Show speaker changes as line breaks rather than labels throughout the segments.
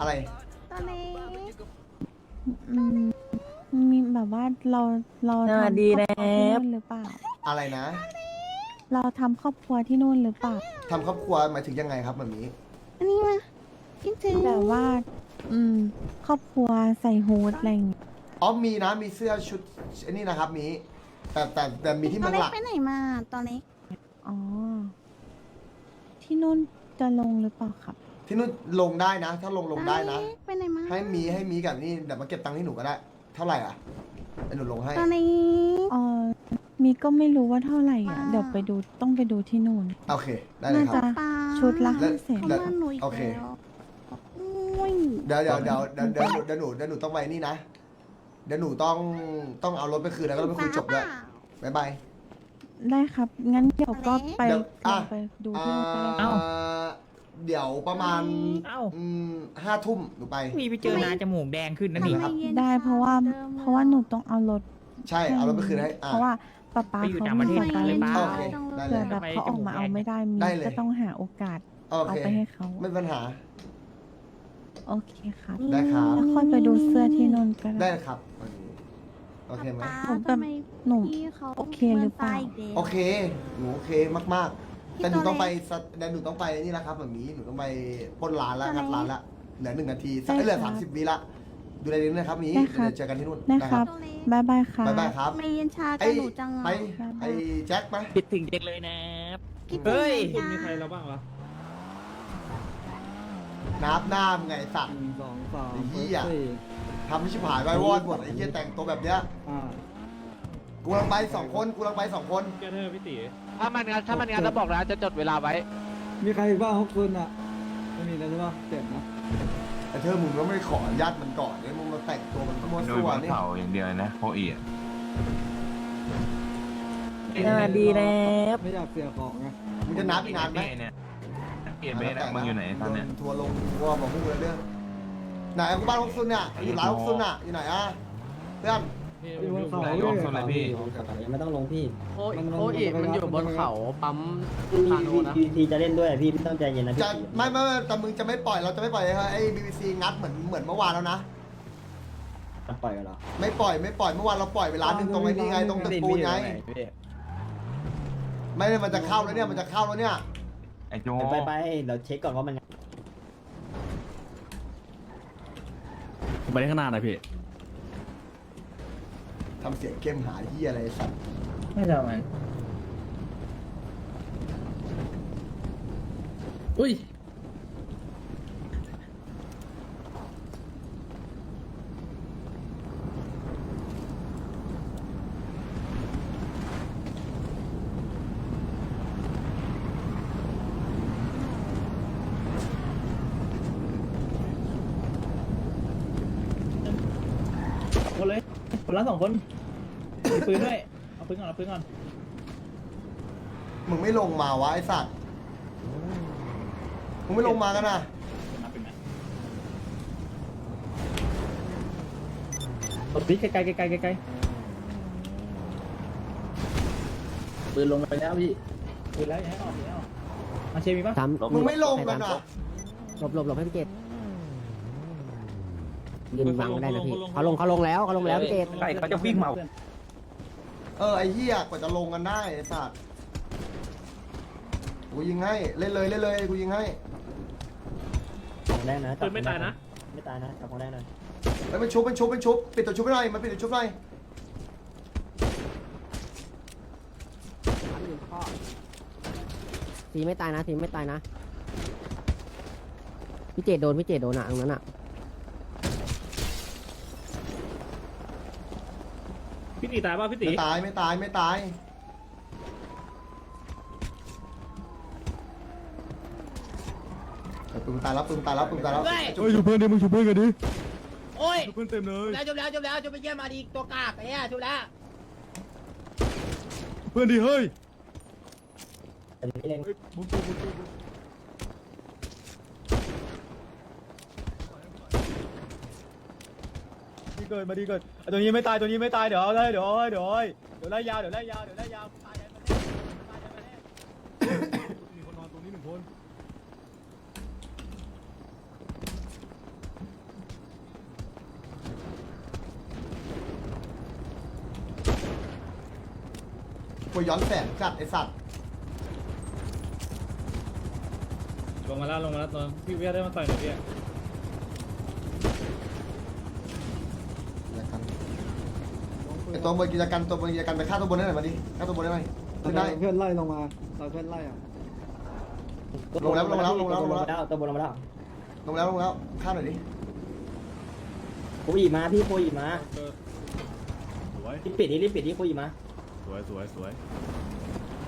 อะไร
ตอนนี้
อืมมีแบบว่าเราเรา
ส
ทำ
วัสดี
ครอบครัวที่
แนบ
นู่นหรือเปล่า
อะไรนะ
เราทำครอบครัวที่นู่นหรือเปล่า
ทำครอบครัวหมายถึงยังไงครับแบบนี้
อันนี้มาคิดถึง
แบบว่า อืม ครอบครัวใส่ฮูดอะไรอย่างเงี้ย
อ๋อมีนะมีเสื้อชุดอันนี้นะครับมี แต่แต่แต่มีที่
ตอ
เมื
น
อง
เล็
ห
ก
ลัก
ไปไหนมาตอนเล็ก
อ๋อ ที่นู่นจะลงหรือเปล่าครับ
ที่นู่นลงได้นะ ถ้าลงลงได้นะ
ตอเล็กไปไหนมา
ให้มีให้มีกับนี่เดี๋ยวมาเก็บตังค์ที่หนูก็ได้ เท่าไหร่อะเดี๋ยวหนูลงให้
ตอนนี้
เออมีก็ไม่รู้ว่าเท่าไหร่อะ
ว้าว
เดี๋ยวไปดูต้องไปดูที่นู่น
โอเค ได้เลย
น่า
ค
จะ
รับ
ปลา
ชุดละ
แล้ว
ห้าแสน
เขามาหนูอีก
โอเค
แล้วอุ้ย
เดี๋ยวเดี๋ยวเดี๋ยวเดี๋ยวเดี๋ยวเดี๋ยวหนูเดี๋ยวหนูต้องไปนี่นะ เดี๋ยวหนูต้องต้องเอารถไปคืนแล้วก็ต้องไปคุยจบด้วยบ๊ายบาย
ได้ครับ งั้นเดี๋ยวก็ไป
เดี๋ยว
ล
อะ
องไปดูที่นู่นก็ได้
อ่า เดี๋ยวประมาณ
เอ้า
อืมห้าทุ่มหนูไป
มีไปเจอนาจมูกแดงขึ้นนะ
ทำ
นี่
ไมเย็น
ได้เพราะว่า
ดิม
เพราะว่าหนูต้องเอารถ
ใช่เอารถไปคืนให้อ่า
เพราะว่าป๊าป๊า
ไปอยู่
เขา
ต่างประเทศ
มี
กันหรือเปล่า
โอเคได้เล
เผื่
ย
อแบบเขาออกมาเอาไม่ได้มี
ได้เลย
ก็ต้องหาโอกาส
โอ
เอา
เค
ไปให้เขา
ไม่เป็นปัญหา
โอเคครับ
ได้ครับ
แล้วค่อยไปดูเสื้อที่นนท์ก็
ได้
ได้
ครับโอเคไหม
ป๊า
ผมแบบ
ทำไม
หนู
พี่เขา
โอเคหรือเปล่า
มตยกแล้ว
โอเค หนูโอเคมากๆ แต่หนูต้องไปสะแต่หนูต้องไปนี่แล้วครับแบบนี้หนูต้องไปปล้นร้านแล้วงัดร้านละเหลือหนึ่งนาทีสักเหลือสามสิบวิละดูแลนิดนึงนะครับมี
ได้ครับ
เดี๋ยวเจอกันที่นู่น
ได้ครับ
ตัวเล็ก
บายบายค่ะ
บ๊ายบายครับ
ทำไมเย็นชา
ไอ้
กับหนูจัง
ไป
อะ
ไอ้แจ็คไป
คิดถึงเด็กเลยนะ
คิดถึง
เฮ้ย
จ้า
มีใครเราบ้างวะ
นับหน้ามึงไงไอ้สัตว์
หนึ่งสองสาม
ไอ้เหี้ย
สี่
ทำให้ชิบหายไว้วอดหมดไอ้เหี้ยแต่งตัวแบบเนี้ย
อ่า
กูกำลังไปสองคนกูกำลังไปสองคน
แกเธอพี่ตี
ถ้ามันงานถ้ามันงานแล้วบอกนะจะจดเวลาไว้
มีใครอีกบ้างฮกซุนอะไม่มีแล้วใช่ปะเจ็บนะ
แต่เธอมึงก็ไม่ขออนุญาตมันก่อนเนี่ยมึงมาแต่งตัวมันก็มั่ว
โดย
ซั่ว
บน
นี่
เขาอย่างเดียวเลยนะโคเอีย
สวัสดีแนบ
ไม่อยากเสียของไง
มึงจะนับอีกนานไหม
เนี่ยเอียเบสอะมึงอยู่ไหนตอนเนี้ย
โดทัวร์ลงทัวร์บอกพวกมึงเรื่องไหนกูบ้านฮกซุนเนี่ยอยู่ร้านฮกซุนอะอยู่ไหนอะเพื่อน
อยู่บนเขาเลย
โซนอะไรพี่
ยังไม่ต้องลงพี่
โอ้ย
มัน
อ้ย
มัน
มันอยู่บนเขาปั๊ม
พา
โนนะ
พี่พี่จะเล่นด้วยพี่พี่ต้องใจเย็นนะพี่
จะไม่ไม่ไม่แต่มึงจะไม่ปล่อยเราจะไม่ปล่อยให้ไอ้บีบีซีงัดเหมือนเหมือนเมื่อวานแล้วนะ
ปล่อยกันเหรอ
ไม่ปล่อยไม่ปล่อยเมื่อวานเราปล่อยไปร้านหนึ่งตรงไอ้นี่ไงตรงตึกปูนไงไม่ได้มันจะเข้าแล้วเนี่ยมันจะเข้าแล้วเนี่ย
ไอ้โจ
ไปไปเดี๋ยวเช็คก่อนว่ามัน
ไปข้างหน้าหน่อยพี่
ทำเสียงเข้มหาที่อะไรสัตว์
ไม่ทำมัน
อุ้ย
คนเลยคนละสองคนมีปืนด้วยเอาปืนก่อนเอาปืนก่อน
มึงไม่ลงมาวะไอ้สัตว์ มึงไม่ลงมากันนะ
มาปืนนะตบดิไกลๆไกลๆไกลๆปืนลงไปแล้วพี่ปืนแล้วอย่าให้ออกอย่าให้ออกมาเชมีปะ
ท
มึงไม่ลงกันนะำ
หลบหลบหลบให้พี่เกด ยืนบังได้นะพี่เขาลงเขาลงแล้วเขาลงแล้วพี่เกด
ใครเขาจะวิ่งมา
เออไอ้เหี้ยกว่าจะลงกันได้ไอ้สัตว์กูยิงให้เล่นเลยเล่นเลยกูยิงให้
ของแรกนะ
ปืนไม่ตายนะ
ไม่ตายนะจับของแรกนะ
แล้วมันชุบมันชุบมันชุบปิดตัวชุบให้หน่อยมันปิดตัวชุบหน่อย
ทีไม่ตายนะทีไม่ตายนะพี่เจดโดนพี่เจดโดนอะตรงนั้นอะ
พี่ตีตายป่ะพี่ตี
ไม่ตายไม่ตายไม่ตายเออปืนมันตายแล้วปืนมันตายแล้วปืนมันตายแล้ว
เฮ้ย
เฮ้ยชูเพื่อนดิมึงชูเพื่อนกันดิ
โอ้ย
ชูเพื่อนเต็มเลย
แล้วจบแล้วจบแล้วจบไปเยี่ยมมาดีตัวกากไอ้เนี่ยจบแล้ว
เพื่อนดิเฮ้ย
แต่พี่เล่น
บุ้มบุ้มบุ้มบุ้ม เกิดมาดีเกิดตัวนี้ไม่ตายตัวนี้ไม่ตายเดี๋ยวเอาได้เดี๋ยวเอาใเดี๋ยวเดี๋ยวไล่ยาวเดี๋ยวไล่ยาวเดี๋ยวไล่ยาวตายยันมาแน่ตายยันมาแน่มีคนนอนตรงนี้หนึ่งคน
กูย้อนแสงจัดไอสัตว์
ลงมาแล้วลงมาแล้วตอนพี่เวียได้มาต่อยหน่อยพี่
ไอตัวบนกิจการตัวบนกิจการไปฆ่าตัวบนได้หน่อยมาดิฆ่าตัวบนได้ไหมขึ้นได้
เพื่อนไล่ลงมาเราเพื่อนไล่อะ
ลงแล้วลงแล้วลงแล้วลงแล้ว
ตัวบนลงมาแล้ว
ลงแล้วลงแล้วฆ่าหน่อยดิ
โคอีมาพี่โคอีมา
สวย
รีบปิดนี่รีบปิดนี่โคอีมา
สวยสวยสวย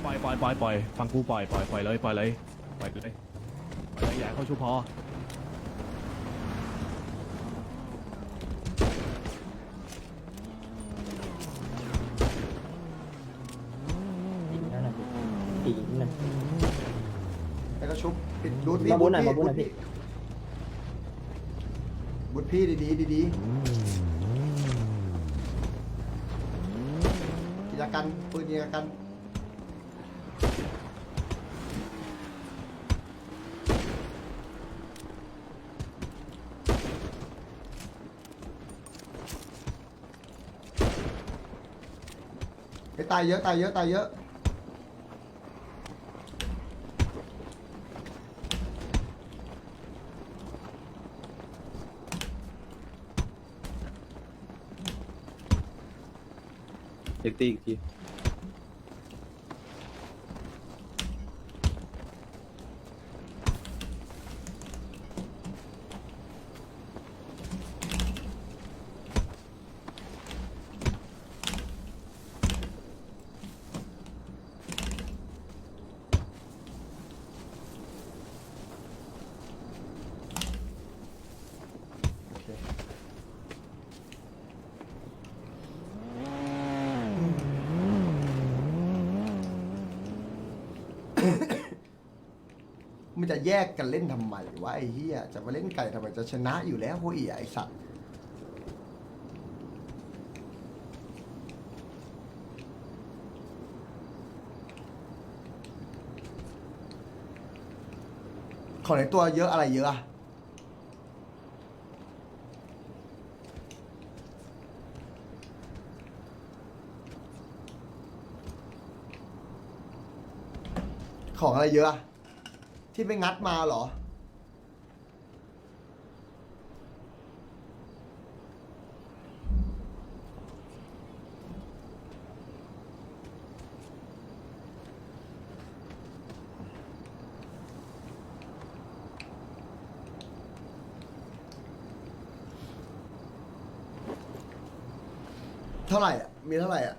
ปล่อยปล่อยปล่อยปล่อยฟังกูปล่อยปล่อยปล่อยเลยปล่อยเลยปล่อยเลยปล่อยเลยอย่าให้เขาชูพอ
ปีนั่น
ไอ้ก็ชุบปิดรูดพี่
มาบุญหน่อยมาบุญหน่อยพี่
บุญพี่ดีดีดีกิจการปืนกิจการไอ้ตายเยอะตายเยอะตายเยอะ
เด็กตีอีกที
มันจะแยกกันเล่นทำไมวะไอ้เหี้ยจะมาเล่นไก่ทำไมจะชนะอยู่แล้วพวกอีไอสัตว์ของในตัวเยอะอะไรเยอะอะของอะไรเยอะอะ ที่ไปงัดมาเหรอ เท่าไหร่อะมีเท่าไหร่อะ